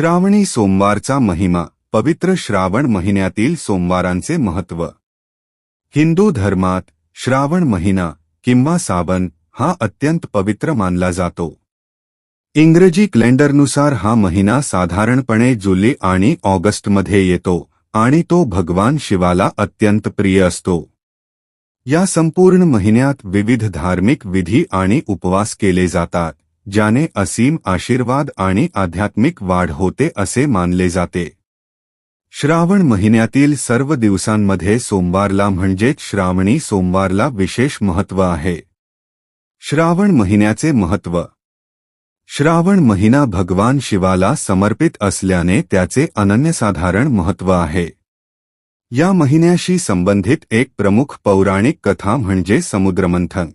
श्रावणी सोमवारचा महिमा पवित्र श्रावण महिन्यातील सोमवारांचे महत्त्व हिंदू धर्मात श्रावण महिना किंवा सावन हा अत्यंत पवित्र मानला जातो. इंग्रजी कॅलेंडरनुसार हा महिना साधारणपणे जुलै आणि ऑगस्टमध्ये येतो आणि तो भगवान शिवाला अत्यंत प्रिय असतो. या संपूर्ण महिन्यात विविध धार्मिक विधी आणि उपवास केले जातात. ज्याने असीम आशीर्वाद आणि आध्यात्मिक वाढ होते असे मानले जाते. श्रावण महिन्यातील सर्व दिवसांमध्ये सोमवारला म्हणजेच श्रावणी सोमवारला विशेष महत्त्व आहे. श्रावण महिन्याचे महत्त्व. श्रावण महिना भगवान शिवाला समर्पित असल्याने त्याचे अनन्यसाधारण महत्त्व आहे. या महिन्याशी संबंधित एक प्रमुख पौराणिक कथा म्हणजे समुद्रमंथन.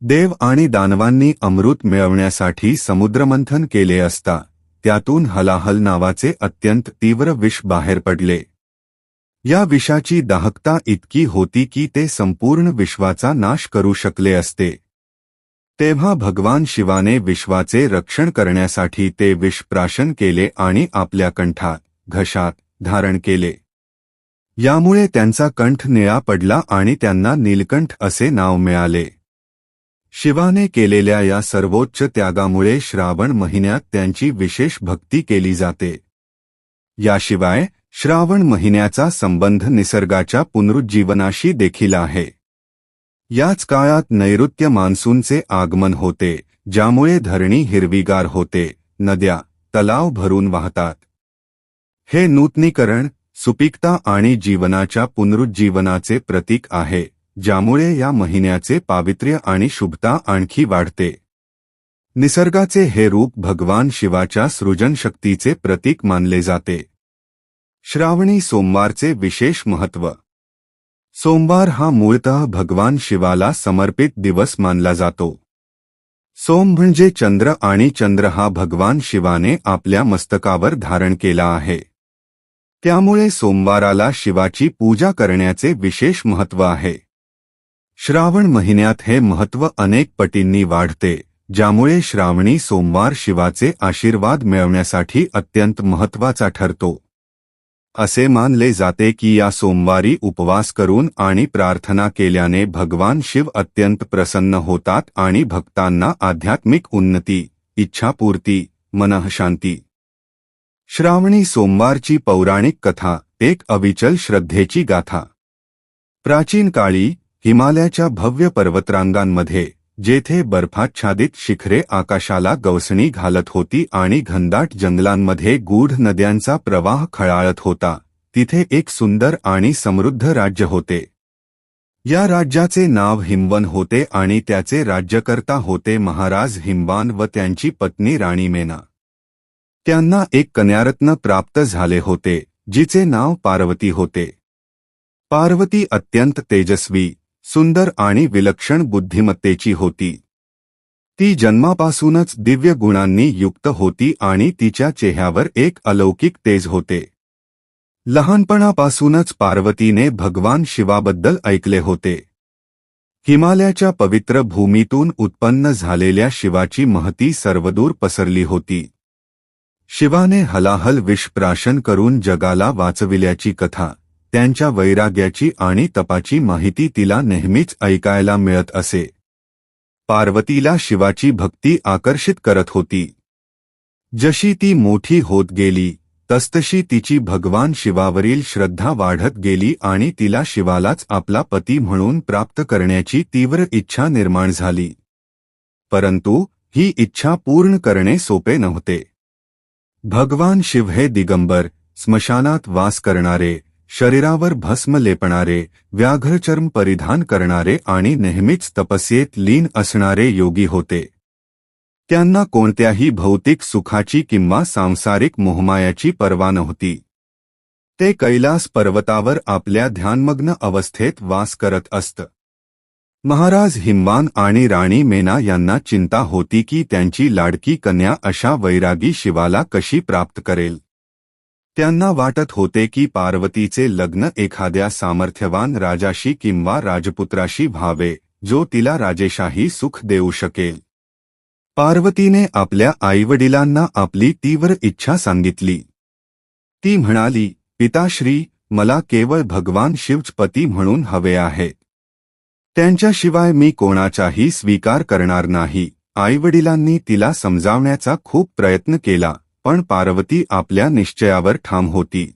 देव आणि दानवांनी अमृत मिळवण्यासाठी समुद्रमंथन केले असता त्यातून हलाहल नावाचे अत्यंत तीव्र विष बाहेर पडले. या विषाची दाहकता इतकी होती की ते संपूर्ण विश्वाचा नाश करू शकले असते. तेव्हा भगवान शिवाने विश्वाचे रक्षण करण्यासाठी ते विष प्राशन केले आणि आपल्या कंठात घशात धारण केले. यामुळे त्यांचा कंठ निळा पडला आणि त्यांना नीलकंठ असे नाव मिळाले. शिवाने केलेल्या या सर्वोच्च त्यागामुळे श्रावण महिन्यात त्यांची विशेष भक्ती केली जाते. याशिवाय श्रावण महिन्याचा संबंध निसर्गाच्या पुनरुज्जीवनाशी देखील आहे. याच काळात नैऋत्य मान्सूनचे आगमन होते ज्यामुळे धरणी हिरवीगार होते नद्या तलाव भरून वाहतात. हे नूतनीकरण सुपीकता आणि जीवनाच्या पुनरुज्जीवनाचे प्रतीक आहे. ज्यामुळे या महिन्याचे पावित्र्य आणि शुभता आणखी वाढते. निसर्गाचे हे रूप भगवान शिवाच्या सृजनशक्तीचे प्रतीक मानले जाते. श्रावणी सोमवारचे विशेष महत्त्व. सोमवार हा मूळतः भगवान शिवाला समर्पित दिवस मानला जातो. सोम म्हणजे चंद्र आणि चंद्र हा भगवान शिवाने आपल्या मस्तकावर धारण केला आहे. त्यामुळे सोमवाराला शिवाची पूजा करण्याचे विशेष महत्त्व आहे. श्रावण महिन्यात हे महत्त्व अनेक पटींनी वाढते ज्यामुळे श्रावणी सोमवार शिवाचे आशीर्वाद मिळवण्यासाठी अत्यंत महत्त्वाचा ठरतो. असे मानले जाते की या सोमवारी उपवास करून आणि प्रार्थना केल्याने भगवान शिव अत्यंत प्रसन्न होतात आणि भक्तांना आध्यात्मिक उन्नती इच्छापूर्ती मनःशांती. श्रावणी सोमवारची पौराणिक कथा एक अविचल श्रद्धेची गाथा. प्राचीन काळी हिमालयाच्या भव्य पर्वतरांगांमध्ये जेथे बर्फाच्छादित शिखरे आकाशाला गवसणी घालत होती आणि घनदाट जंगलांमध्ये गूढ नद्यांचा प्रवाह खळाळत होता तिथे एक सुंदर आणि समृद्ध राज्य होते. या राज्याचे नाव हिमवन होते आणि त्याचे राज्यकर्ता होते महाराज हिमवान व त्यांची पत्नी राणी मेना. त्यांना एक कन्यारत्न प्राप्त झाले होते जिचे नाव पार्वती होते. पार्वती अत्यंत तेजस्वी सुंदर आणि विलक्षण बुद्धिमत्तेची होती. ती जन्मापासूनच दिव्य गुणांनी युक्त होती आणि तिच्या चेहऱ्यावर एक अलौकिक तेज होते. लहानपणापासूनच पार्वतीने भगवान शिवाबद्दल ऐकले होते. हिमालयाच्या पवित्र भूमीतून उत्पन्न झालेल्या शिवाची महती सर्वदूर पसरली होती. शिवाने हलाहल विषप्राशन करून जगाला वाचविल्याची कथा. त्यांच्या वैराग्याची आणि तपाची माहिती तिला नेहमीच ऐकायला मिळत असे. पार्वतीला शिवाची भक्ती आकर्षित करत होती. जशी ती मोठी होत गेली तसतशी तिची भगवान शिवावरील श्रद्धा वाढत गेली आणि तिला शिवालाच आपला पती म्हणून प्राप्त करण्याची तीव्र इच्छा निर्माण झाली. परंतु ही इच्छा पूर्ण करणे सोपे नव्हते. भगवान शिव हे दिगंबर स्मशानात वास करणारे शरीरावर भस्म लेपणारे व्याघ्रचर्म परिधान करणारे आणि नेहमीच तपस्येत लीन असणारे योगी होते. त्यांना कोणत्याही भौतिक सुखाची किंवा सांसारिक मोहमायाची पर्वा नव्हती. ते कैलास पर्वतावर आपल्या ध्यानमग्न अवस्थेत वास करत असत. महाराज हिमवान आणि राणी मेना यांना चिंता होती की त्यांची लाडकी कन्या अशा वैरागी शिवाला कशी प्राप्त करेल? त्यांना वाटत होते की पार्वतीचे लग्न एखाद्या सामर्थ्यवान राजाशी किंवा राजपुत्राशी व्हावे जो तिला राजेशाही सुख देऊ शकेल. पार्वतीने आपल्या आईवडिलांना आपली तीव्र इच्छा सांगितली. ती म्हणाली पिताश्री मला केवळ भगवान शिवच पती म्हणून हवे आहे. त्यांच्याशिवाय मी कोणाचाही स्वीकार करणार नाही. आईवडिलांनी तिला समजावण्याचा खूप प्रयत्न केला. पण पार्वती आपल्या निश्चयावर ठाम होती.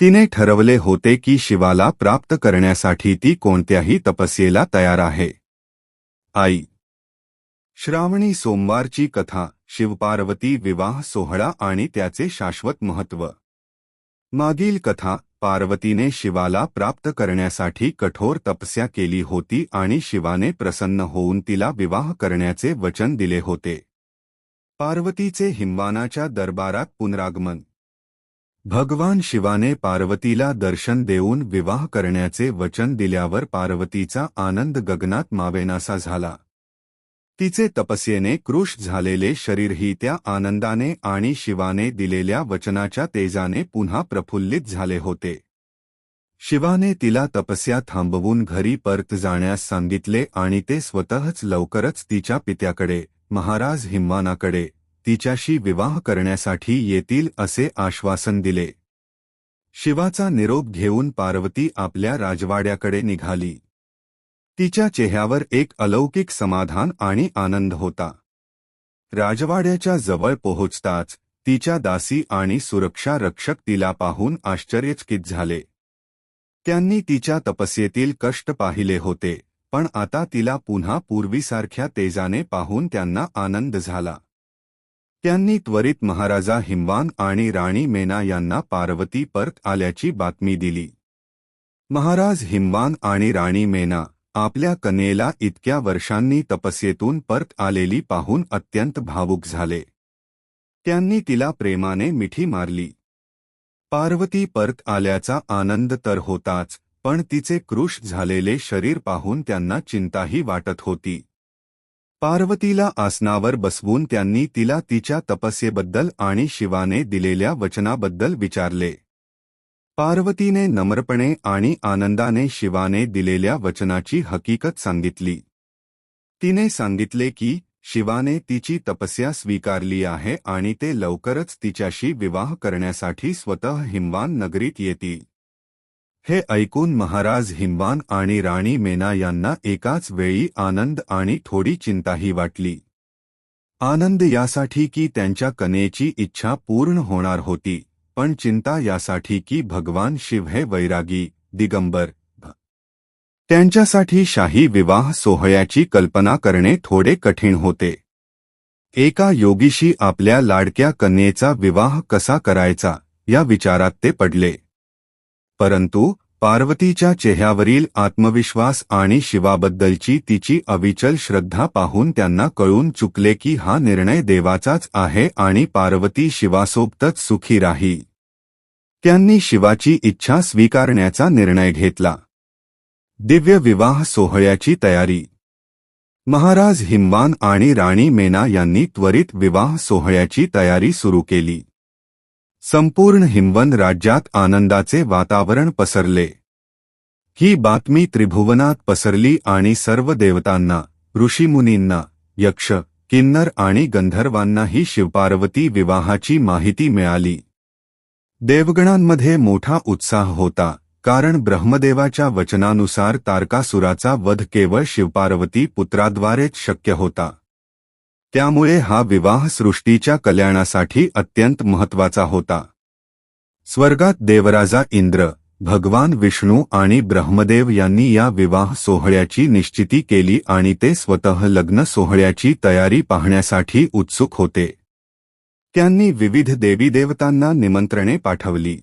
तिने ठरवले होते की शिवाला प्राप्त करण्यासाठी ती कोणत्याही तपस्येला तयार आहे. आई. श्रावणी सोमवारची कथा शिवपार्वती विवाह सोहळा आणि त्याचे शाश्वत महत्त्व. मागील कथा पार्वतीने शिवाला प्राप्त करण्यासाठी कठोर तपस्या केली होती आणि शिवाने प्रसन्न होऊन तिला विवाह करण्याचे वचन दिले होते. पार्वतीचे हिमवानाच्या दरबारात पुनरागमन. भगवान शिवाने पार्वतीला दर्शन देऊन विवाह करण्याचे वचन दिल्यावर पार्वतीचा आनंद गगनात मावेनासा झाला. तिचे तपस्येने क्रुश झालेले शरीरही त्या आनंदाने आणि शिवाने दिलेल्या वचनाच्या तेजाने पुन्हा प्रफुल्लित झाले होते. शिवाने तिला तपस्या थांबवून घरी परत जाण्यास सांगितले आणि ते स्वतःच लवकरच तिच्या पित्याकडे महाराज हिम्मानाकडे तिच्याशी विवाह करण्यासाठी येतील असे आश्वासन दिले. शिवाचा निरोप घेऊन पार्वती आपल्या राजवाड्याकडे निघाली. तिच्या चेहऱ्यावर एक अलौकिक समाधान आणि आनंद होता. राजवाड्याच्या जवळ पोहोचताच तिच्या दासी आणि सुरक्षा रक्षक तिला पाहून आश्चर्यचकित झाले. त्यांनी तिच्या तपस्येतील कष्ट पाहिले होते. पण आता तिला पुन्हा पूर्वीसारख्या तेजाने पाहून त्यांना आनंद झाला. त्यांनी त्वरित महाराजा हिमवान आणि राणी मेना यांना पार्वती परत आल्याची बातमी दिली. महाराज हिमवान आणि राणी मेना आपल्या कनेला इतक्या वर्षांनी तपस्येतून परत आलेली पाहून अत्यंत भावुक झाले. त्यांनी तिला प्रेमाने मिठी मारली. पार्वती परत आल्याचा आनंद तर होताच पण तिचे कृश झालेले शरीर पाहून त्यांना चिंताही वाटत होती. पार्वतीला आसनावर बसवून त्यांनी तिला तिच्या तपस्येबद्दल आणि शिवाने दिलेल्या वचनाबद्दल विचारले. पार्वतीने नम्रपणे आणि आनंदाने शिवाने दिलेल्या वचनाची हकीकत सांगितली. तिने सांगितले की शिवाने तिची तपस्या स्वीकारली आहे आणि ते लवकरच तिच्याशी विवाह करण्यासाठी स्वतः हिमवान नगरीत येतील. हे ऐकून महाराज हिमवान आणि राणी मेना यांना एकाच वेळी आनंद आणि थोडी चिंताही वाटली. आनंद यासाठी की त्यांच्या कनेची इच्छा पूर्ण होणार होती पण चिंता यासाठी की भगवान शिव हे वैरागी दिगंबर त्यांच्यासाठी शाही विवाह सोहळ्याची कल्पना करणे थोडे कठीण होते. एका योगीशी आपल्या लाडक्या कन्येचा विवाह कसा करायचा या विचारात ते पडले. परंतु पार्वतीच्या चेहऱ्यावरील आत्मविश्वास आणि शिवाबद्दलची तिची अविचल श्रद्धा पाहून त्यांना कळून चुकले की हा निर्णय देवाचाच आहे आणि पार्वती शिवासोबतच सुखी राही. त्यांनी शिवाची इच्छा स्वीकारण्याचा निर्णय घेतला. दिव्य विवाह सोहळ्याची तयारी. महाराज हिमवान आणि राणी मेना यांनी त्वरित विवाह सोहळ्याची तयारी सुरू केली. संपूर्ण हिमवन राज्यात आनंदाचे वातावरण पसरले. ही बातमी त्रिभुवनात पसरली आणि सर्व देवतांना ऋषीमुनींना यक्ष किन्नर आणि गंधर्वांनाही शिवपार्वती विवाहाची माहिती मिळाली. देवगणांमध्ये मोठा उत्साह होता कारण ब्रह्मदेवाच्या वचनानुसार तारकासुराचा वध केवळ शिवपार्वती पुत्राद्वारेच शक्य होता. त्यामुळे हा विवाह सृष्टीच्या कल्याणासाठी अत्यंत महत्त्वाचा होता. स्वर्गात देवराजा इंद्र भगवान विष्णू आणि ब्रह्मदेव यांनी या विवाह सोहळ्याची निश्चिती केली आणि ते स्वतः लग्न सोहळ्याची तयारी पाहण्यासाठी उत्सुक होते. त्यांनी विविध देवीदेवतांना निमंत्रणे पाठवली.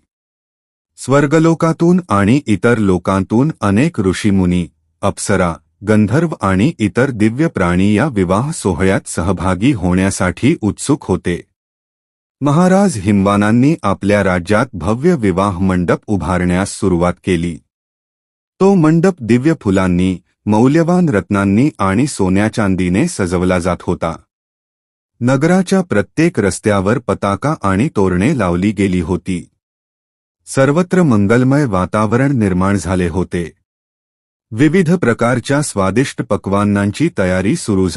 स्वर्गलोकातून आणि इतर लोकांतून अनेक ऋषीमुनी अप्सरा गंधर्व आणि इतर दिव्य प्राणी या विवाह सोहळ्यात सहभागी होण्यासाठी उत्सुक होते. महाराज हिमवानांनी आपल्या राज्यात भव्य विवाह मंडप उभारण्यास सुरुवात केली. तो मंडप दिव्य फुलांनी मौल्यवान रत्नांनी आणि सोन्या चांदीने सजवला जात होता. नगराच्या प्रत्येक रस्त्यावर पताका आणि तोरणे लावली गेली होती. सर्वत्र मंगलमय वातावरण निर्माण झाले होते. विविध प्रकारच्या स्वादिष्ट पक्वान्नांची तयारी सुरू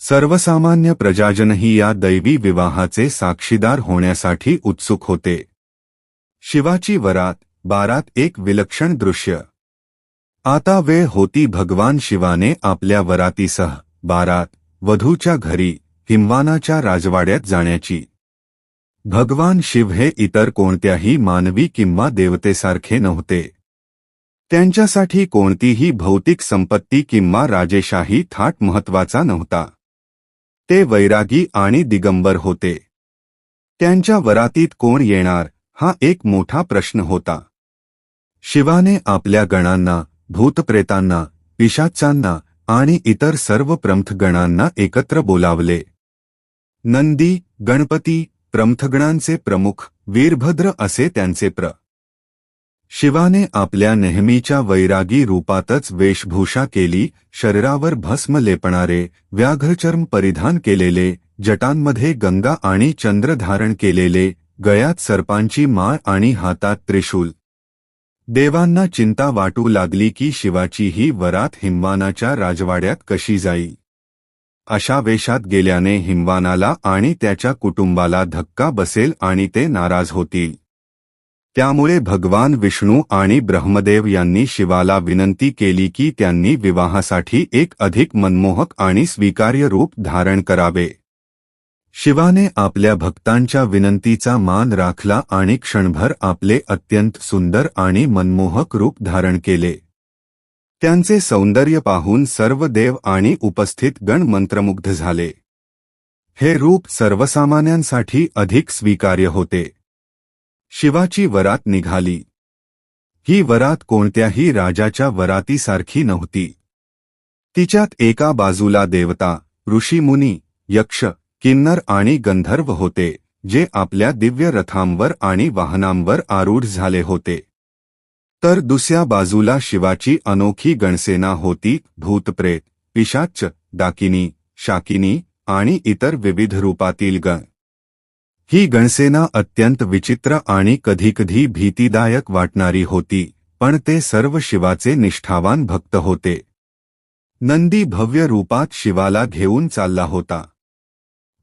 सर्वसामान्य प्रजाजनही या दैवी विवाहाचे साक्षीदार होण्यासाठी उत्सुक होते. शिवाची वरात, बारात एक विलक्षण दृश्य. आता वेळ होती भगवान शिवाने आपल्या वरातीसह, बारात, वधूच्या घरी राजवाड्यात जाण्याची. भगवान शिव हे इतर कोणत्याही मानवी किंवा देवतेसारखे नव्हते. त्यांच्यासाठी कोणतीही भौतिक संपत्ती किंवा राजेशाही थाट महत्त्वाचा नव्हता. ते वैरागी आणि दिगंबर होते. त्यांच्या वरातीत कोण येणार हा एक मोठा प्रश्न होता. शिवाने आपल्या गणांना भूतप्रेतांना पिशाचांना आणि इतर सर्व प्रमथगणांना एकत्र बोलावले. नंदी गणपती प्रमथगणांचे प्रमुख वीरभद्र असे त्यांचे प्र. शिवाने आपल्या नेहमीच्या वैरागी रूपातच वेशभूषा केली शरीरावर भस्म लेपणारे व्याघ्रचर्म परिधान केलेले जटांमध्ये गंगा आणि चंद्र धारण केलेले गयात सर्पांची माळ आणि हातात त्रिशूल. देवांना चिंता वाटू लागली की शिवाची ही वरात हिमवानाच्या राजवाड्यात कशी जाई. अशा वेशात गेल्याने हिमवानाला आणि त्याच्या कुटुंबाला धक्का बसेल आणि ते नाराज होतील. त्यामुळे भगवान विष्णू आणि ब्रह्मदेव यांनी शिवाला विनंती केली की त्यांनी विवाहासाठी एक अधिक मनमोहक आणि स्वीकार्य रूप धारण करावे. शिवाने आपल्या भक्तांच्या विनंतीचा मान राखला आणि क्षणभर आपले अत्यंत सुंदर आणि मनमोहक रूप धारण केले. त्यांचे सौंदर्य पाहून सर्व देव आणि उपस्थित गण मंत्रमुग्ध झाले. हे रूप सर्वसामान्यांसाठी अधिक स्वीकार्य होते. शिवाची वरात निघाली. ही वरात कोणत्याही राजाच्या वरातीसारखी नव्हती. तिच्यात एका बाजूला देवता ऋषीमुनी यक्ष किन्नर आणि गंधर्व होते जे आपल्या दिव्य रथांवर आणि वाहनांवर आरूढ झाले होते. तर दुसऱ्या बाजूला शिवाची अनोखी गणसेना होती भूतप्रेत पिशाच डाकिनी शाकिनी आणि इतर विविध रूपातील गण. ही गणसेना अत्यंत विचित्र आणि कधीकधी भीतीदायक वाटणारी होती पण ते सर्व शिवाचे निष्ठावान भक्त होते. नंदी भव्य रूपात शिवाला घेऊन चालला होता.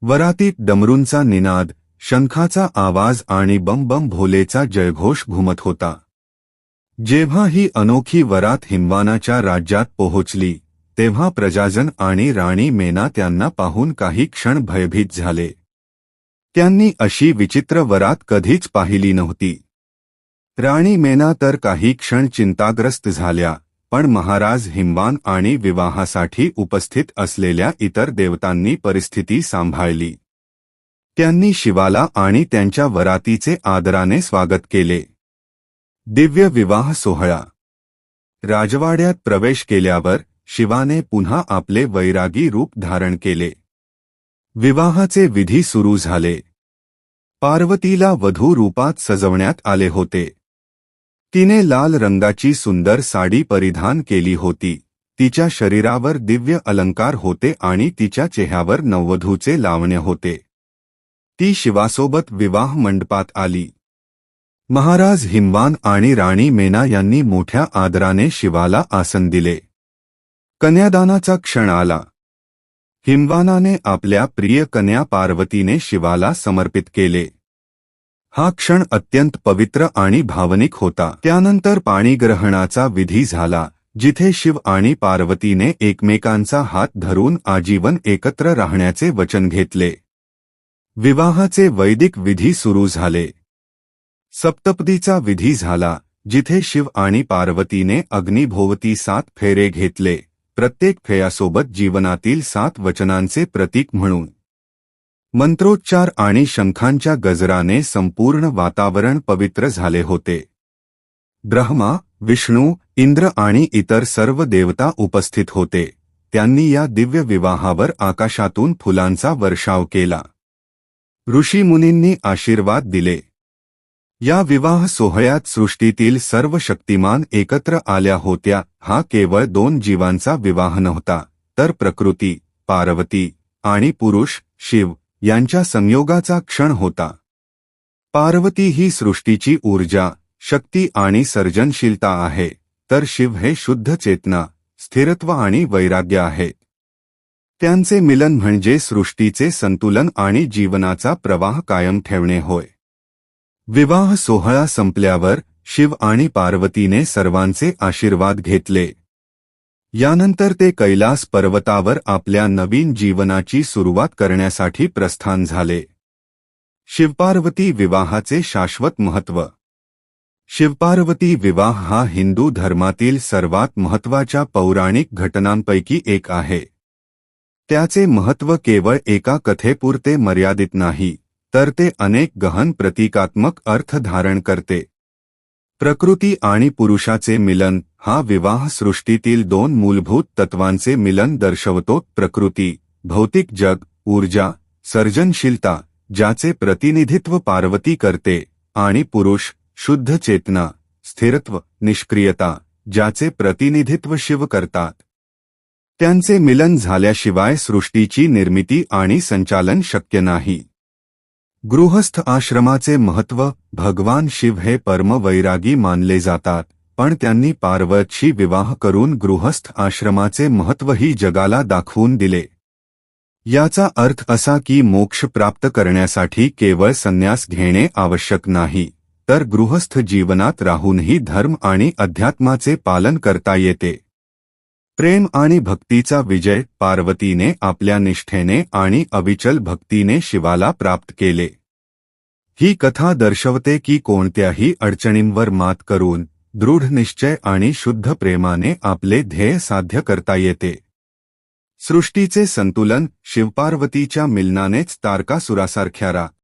वरातीत डमरूंचा निनाद शंखाचा आवाज आणि बम बम भोलेचा जयघोष घुमत होता. जेव्हा ही अनोखी वरात हिमवानाच्या राज्यात पोहोचली तेव्हा प्रजाजन आणि राणी मेना त्यांना पाहून काही क्षण भयभीत झाले. त्यांनी अशी विचित्र वरात कधीच पाहिली नव्हती. राणी मेना तर काही क्षण चिंताग्रस्त झाल्या पण महाराज हिमवान आणि विवाहासाठी उपस्थित असलेल्या इतर देवतांनी परिस्थिती सांभाळली. त्यांनी शिवाला आणि त्यांच्या वरातीचे आदराने स्वागत केले. दिव्य विवाह सोहळा. राजवाड्यात प्रवेश केल्यावर शिवाने पुन्हा आपले वैरागी रूप धारण केले. विवाहाचे विधी सुरू झाले. पार्वतीला वधू रूपात सजवण्यात आले होते. तिने लाल रंगाची सुंदर साडी परिधान केली होती. तिच्या शरीरावर दिव्य अलंकार होते आणि तिच्या चेहऱ्यावर नववधूचे लावणे होते. ती शिवासोबत विवाह मंडपात आली. महाराज हिमवान आणि राणी मेना यांनी मोठ्या आदराने शिवाला आसन दिले. कन्यादानाचा क्षण आला. हिमवानाने आपल्या प्रिय कन्या पार्वतीने शिवाला समर्पित केले. हा क्षण अत्यंत पवित्र आणि भावनिक होता. त्यानंतर पाणीग्रहणाचा विधी झाला जिथे शिव आणि पार्वतीने एकमेकांचा हात धरून आजीवन एकत्र राहण्याचे वचन घेतले. विवाहाचे वैदिक विधी सुरू झाले. सप्तपदीचा विधी झाला जिथे शिव आणि पार्वतीने अग्निभोवती सात फेरे घेतले. प्रत्येक फेयासोबत जीवनातील सात वचनांचे प्रतीक म्हणून. मंत्रोच्चार आणि शंखांच्या गजराने संपूर्ण वातावरण पवित्र झाले होते. ब्रह्मा विष्णू इंद्र आणि इतर सर्व देवता उपस्थित होते. त्यांनी या दिव्य विवाहावर आकाशातून फुलांचा वर्षाव केला. ऋषीमुनींनी आशीर्वाद दिले. या विवाह सोहळ्यात सृष्टीतील सर्व शक्तिमान एकत्र आल्या होत्या. हा केवळ दोन जीवांचा विवाह नव्हता तर प्रकृती पार्वती आणि पुरुष शिव यांच्या संयोगाचा क्षण होता. पार्वती ही सृष्टीची ऊर्जा शक्ती आणि सर्जनशीलता आहे तर शिव हे शुद्ध चेतना स्थिरत्व आणि वैराग्य आहे. त्यांचे मिलन म्हणजे सृष्टीचे संतुलन आणि जीवनाचा प्रवाह कायम ठेवणे होय. विवाह सोहळा संपल्यावर शिव आणि पार्वतीने सर्वांचे आशीर्वाद घेतले. यानंतर ते कैलास पर्वतावर आपल्या नवीन जीवनाची सुरुवात करण्यासाठी प्रस्थान झाले. शिवपार्वती विवाहाचे शाश्वत महत्त्व. शिवपार्वती विवाह हा हिंदू धर्मातील सर्वात महत्त्वाच्या पौराणिक घटनांपैकी एक आहे. त्याचे महत्त्व केवळ एका कथेपुरते मर्यादित नाही. तर ते अनेक गहन प्रतिकात्मक अर्थ धारण करते. प्रकृती आणि पुरुषाचे मिलन हा विवाह सृष्टीतील दोन मूलभूत तत्वांचे मिलन दर्शवतो प्रकृती भौतिक जग ऊर्जा सर्जनशीलता ज्याचे प्रतिनिधित्व पार्वती करते आणि पुरुष शुद्ध चेतना स्थिरत्व निष्क्रियता ज्याचे प्रतिनिधित्व शिव करतात. त्यांचे मिलन झाल्याशिवाय सृष्टीची निर्मिती आणि संचालन शक्य नाही. गृहस्थ आश्रमाचे महत्त्व भगवान शिव हे परम वैरागी मानले जातात पण त्यांनी पार्वतशी विवाह करून गृहस्थ आश्रमाचे महत्त्वही जगाला दाखवून दिले. याचा अर्थ असा की मोक्ष प्राप्त करण्यासाठी केवळ संन्यास घेणे आवश्यक नाही तर गृहस्थ जीवनात राहूनही धर्म आणि अध्यात्माचे पालन करता येते. प्रेम आणि भक्तीचा विजय पार्वतीने आपल्या निष्ठेने आणि अविचल भक्तीने शिवाला प्राप्त केले. ही कथा दर्शवते की कोणत्याही अडचणींवर मात करून दृढ निश्चय आणि शुद्ध प्रेमाने आपले ध्येय साध्य करता येते. सृष्टीचे संतुलन शिवपार्वतीच्या मिलनानेच तारकासुरासारख्या रा